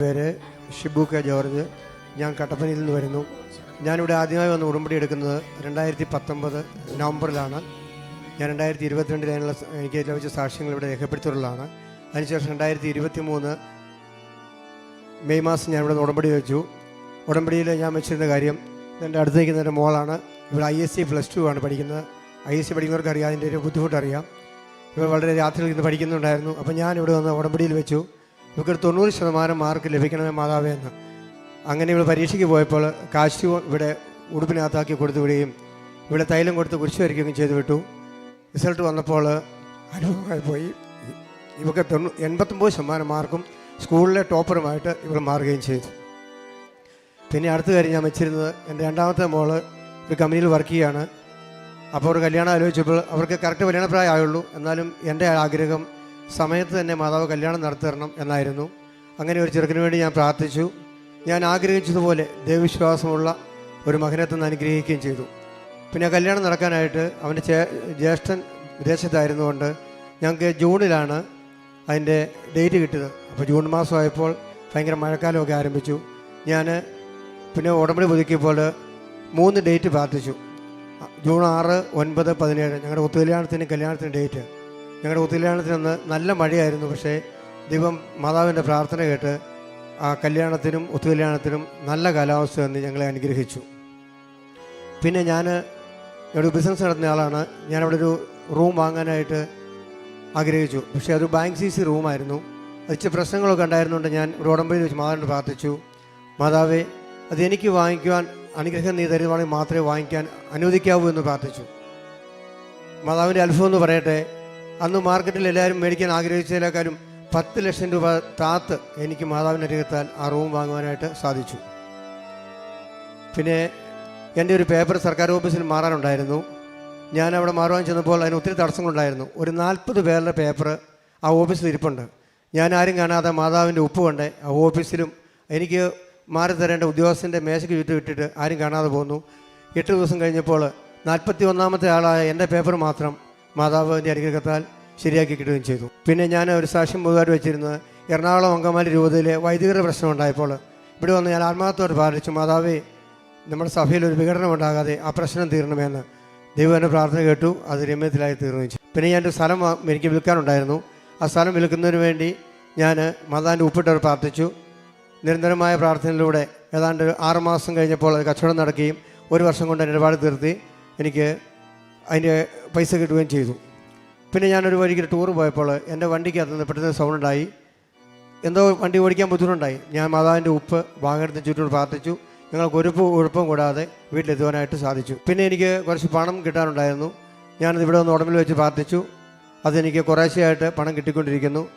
പേര് Shibu K George. ഞാൻ കട്ടപ്പനയിൽ നിന്ന് വരുന്നു. ഞാനിവിടെ ആദ്യമായി വന്ന് ഉടമ്പടി എടുക്കുന്നത് രണ്ടായിരത്തി പത്തൊമ്പത് നവംബറിലാണ്. ഞാൻ രണ്ടായിരത്തി ഇരുപത്തിരണ്ടിൽ അതിനുള്ള എനിക്ക് ലഭിച്ച സാക്ഷ്യങ്ങൾ ഇവിടെ രേഖപ്പെടുത്തിയിട്ടുള്ളതാണ്. അതിനുശേഷം രണ്ടായിരത്തി ഇരുപത്തി മൂന്ന് മെയ് മാസം ഞാൻ ഇവിടെ ഉടമ്പടി വെച്ചു. ഉടമ്പടിയിൽ ഞാൻ വെച്ചിരുന്ന കാര്യം എന്റെ അടുത്ത് നിൽക്കുന്ന എന്റെ മോളാണ്. ഇവിടെ I S C plus two ആണ് പഠിക്കുന്നത്. ഐ എസ് സി പഠിക്കുന്നവർക്ക് അറിയാം അതിന്റെ ഒരു ബുദ്ധിമുട്ടറിയാം. ഇവർ വളരെ രാത്രിയിൽ ഇന്ന് പഠിക്കുന്നുണ്ടായിരുന്നു. അപ്പോൾ ഞാൻ ഇവിടെ വന്ന് ഉടമ്പടിയിൽ വെച്ചു. ഇവർക്ക് തൊണ്ണൂറ് ശതമാനം മാർക്ക് ലഭിക്കണമേ മാതാവേ എന്ന്. അങ്ങനെ ഇവൾ പരീക്ഷയ്ക്ക് പോയപ്പോൾ കാശ് ഇവിടെ ഉടുപ്പിനകത്താക്കി കൊടുത്തു വിടുകയും ഇവിടെ തൈലം കൊടുത്ത് കുരിശ് വരയ്ക്കുകയും ചെയ്തു വിട്ടു. റിസൾട്ട് വന്നപ്പോൾ അനുഭവമായി പോയി. ഇവക്ക് തൊണ്ണൂ എൺപത്തൊമ്പത് ശതമാനം മാർക്കും സ്കൂളിലെ ടോപ്പറുമായിട്ട് ഇവൾ മാറുകയും ചെയ്തു. പിന്നെ അടുത്ത കാര്യം ഞാൻ വെച്ചിരുന്നത് എന്റെ രണ്ടാമത്തെ മോൾ ഒരു കമ്പനിയിൽ വർക്ക് ചെയ്യുകയാണ് അപ്പോൾ ഒരു കല്യാണം ആലോചിച്ചപ്പോൾ അവർക്ക് കറക്റ്റ് കല്യാണപ്രായമായുള്ളൂ. എന്നാലും എന്റെ ആഗ്രഹം സമയത്ത് തന്നെ മാതാവ് കല്യാണം നടത്തി തരണം എന്നായിരുന്നു. അങ്ങനെ ഒരു ചെറുക്കിന് വേണ്ടി ഞാൻ പ്രാർത്ഥിച്ചു. ഞാൻ ആഗ്രഹിച്ചതുപോലെ ദൈവവിശ്വാസമുള്ള ഒരു മകനെ തന്നെ അനുഗ്രഹിക്കുകയും ചെയ്തു. പിന്നെ കല്യാണം നടക്കാനായിട്ട് അവന്റെ ചേ ജ്യേഷ്ഠൻ വിദേശത്തായിരുന്നുകൊണ്ട് ഞങ്ങൾക്ക് ജൂണിലാണ് അതിന്റെ ഡേറ്റ് കിട്ടിയത്. അപ്പോൾ ജൂൺ മാസമായപ്പോൾ ഭയങ്കര മഴക്കാലമൊക്കെ ആരംഭിച്ചു. ഞാൻ പിന്നെ ഉടമ്പടി പുതുക്കിയപ്പോൾ മൂന്ന് ഡേറ്റ് പ്രാർത്ഥിച്ചു. ജൂൺ ആറ് ഒൻപത് പതിനേഴ് ഞങ്ങളുടെ ഒത്തുകല്യാണത്തിന് കല്യാണത്തിന് ഡേറ്റ്. ഞങ്ങളുടെ ഒത്തുകല്യാണത്തിന് അന്ന് നല്ല മഴയായിരുന്നു പക്ഷേ ദൈവം മാതാവിന്റെ പ്രാർത്ഥന കേട്ട് ആ കല്യാണത്തിനും ഒത്തുകല്യാണത്തിനും നല്ല കാലാവസ്ഥ എന്ന് ഞങ്ങളെ അനുഗ്രഹിച്ചു. പിന്നെ ഞാൻ ഞങ്ങളൊരു ബിസിനസ് നടത്തുന്ന ആളാണ്. ഞാനവിടെ ഒരു റൂം വാങ്ങാനായിട്ട് ആഗ്രഹിച്ചു. പക്ഷേ അതൊരു ബാങ്ക് സി സി റൂമായിരുന്നു അതിച്ച് പ്രശ്നങ്ങളൊക്കെ ഉണ്ടായിരുന്നുകൊണ്ട് ഞാൻ ഒരു ഉടമ്പടിയിൽ വെച്ച് മാതാവിനോട് പ്രാർത്ഥിച്ചു. മാതാവേ അത് എനിക്ക് വാങ്ങിക്കുവാൻ അനുഗ്രഹം നീ തരുവാണെങ്കിൽ മാത്രമേ വാങ്ങിക്കാൻ അനുവദിക്കാവൂ എന്ന് പ്രാർത്ഥിച്ചു. മാതാവിന്റെ അത്ഭുതം എന്ന് പറയട്ടെ അന്ന് മാർക്കറ്റിൽ എല്ലാവരും മേടിക്കാൻ ആഗ്രഹിച്ചതിനേക്കാളും പത്ത് ലക്ഷം രൂപ താത്ത് എനിക്ക് മാതാവിന്റെ അരികത്താൽ ആ റൂം വാങ്ങുവാനായിട്ട് സാധിച്ചു. പിന്നെ എന്റെ ഒരു പേപ്പർ സർക്കാർ ഓഫീസിൽ മാറാനുണ്ടായിരുന്നു. ഞാൻ അവിടെ മാറുവാൻ ചെന്നപ്പോൾ അതിന് ഒത്തിരി തടസ്സങ്ങളുണ്ടായിരുന്നു. ഒരു നാൽപ്പത് പേരുടെ പേപ്പർ ആ ഓഫീസിൽ ഇരിപ്പുണ്ട്. ഞാൻ ആരും കാണാതെ മാതാവിന്റെ ഉപ്പ് കൊണ്ട് ആ ഓഫീസിലും എനിക്ക് മാറി തരേണ്ട ഉദ്യോഗസ്ഥന്റെ മേശയ്ക്ക് ചുറ്റും ഇട്ടിട്ട് ആരും കാണാതെ പോന്നു. എട്ട് ദിവസം കഴിഞ്ഞപ്പോൾ നാൽപ്പത്തി ഒന്നാമത്തെ ആളായ എന്റെ പേപ്പർ മാത്രം മാതാവിന്റെ അനുഗ്രഹത്താൽ ശരിയാക്കി കിട്ടുകയും ചെയ്തു. പിന്നെ ഞാൻ ഒരു സാക്ഷ്യം പൊതുവായിട്ട് വെച്ചിരുന്നത് എറണാകുളം അങ്കമാലി രൂപതയിലെ വൈദികരുടെ പ്രശ്നം ഉണ്ടായപ്പോൾ ഇവിടെ വന്ന് ഞാൻ ആത്മാർത്ഥത്തോട് പ്രാർത്ഥിച്ചു മാതാവേ നമ്മുടെ സഭയിൽ ഒരു വിഘടനം ഉണ്ടാകാതെ ആ പ്രശ്നം തീരണമെന്ന് ദൈവം പ്രാർത്ഥന കേട്ടു അത് രമ്യത്തിലായി തീർന്നു. പിന്നെ ഞാൻ ഒരു സ്ഥലം എനിക്ക് വിൽക്കാനുണ്ടായിരുന്നു. ആ സ്ഥലം വിൽക്കുന്നതിന് വേണ്ടി ഞാൻ മാതാവിന്റെ ഉപ്പിട്ടവർ പ്രാർത്ഥിച്ചു. നിരന്തരമായ പ്രാർത്ഥനയിലൂടെ ഏതാണ്ട് ഒരു ആറ് മാസം കഴിഞ്ഞപ്പോൾ അത് കച്ചവടം നടക്കുകയും ഒരു വർഷം കൊണ്ട് എന്റെ ഇടപാട് തീർത്തി. എനിക്ക് അതിന്റെ പൈസ കിട്ടുകയും ചെയ്തു. പിന്നെ ഞാനൊരു വഴിക്ക് ടൂർ പോയപ്പോൾ എന്റെ വണ്ടിക്ക് നിന്ന് പെട്ടെന്ന് സൗണ്ട് ഉണ്ടായി. എന്തോ വണ്ടി ഓടിക്കാൻ ബുദ്ധിമുട്ടുണ്ടായി. ഞാൻ മാതാവിന്റെ ഉപ്പ് വാഹനത്തിന് ചുറ്റും പ്രാർത്ഥിച്ചു. ഞങ്ങൾക്ക് ഒരു കുഴപ്പം കൂടാതെ വീട്ടിലെത്തുവാനായിട്ട് സാധിച്ചു. പിന്നെ എനിക്ക് കുറച്ച് പണം കിട്ടാനുണ്ടായിരുന്നു. ഞാനത് ഇവിടെ ഒന്ന് ഉടമ്പിൽ വെച്ച് പ്രാർത്ഥിച്ചു. അതെനിക്ക് കുറേശ്ശെയായിട്ട് പണം കിട്ടിക്കൊണ്ടിരിക്കുന്നു.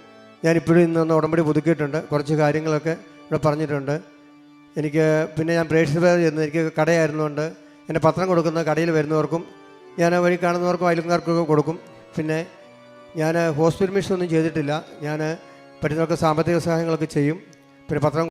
ഞാനിപ്പോഴും ഇന്നൊന്ന് ഉടമ്പടി പുതുക്കിയിട്ടുണ്ട്. കുറച്ച് കാര്യങ്ങളൊക്കെ ഇവിടെ പറഞ്ഞിട്ടുണ്ട്. എനിക്ക് പിന്നെ ഞാൻ പ്രേക്ഷകർ എനിക്ക് കടയായിരുന്നുകൊണ്ട് എന്റെ പത്രം കൊടുക്കുന്ന കടയിൽ വരുന്നവർക്കും ഞാൻ വഴി കാണുന്നവർക്കും അയൽക്കാർക്കൊക്കെ കൊടുക്കും. പിന്നെ ഞാൻ ഹോസ്പിറ്റൽ മിഷൻ ഒന്നും ചെയ്തിട്ടില്ല. ഞാൻ പറ്റുന്നവർക്ക് സാമ്പത്തിക സഹായങ്ങളൊക്കെ ചെയ്യും. പിന്നെ പത്രം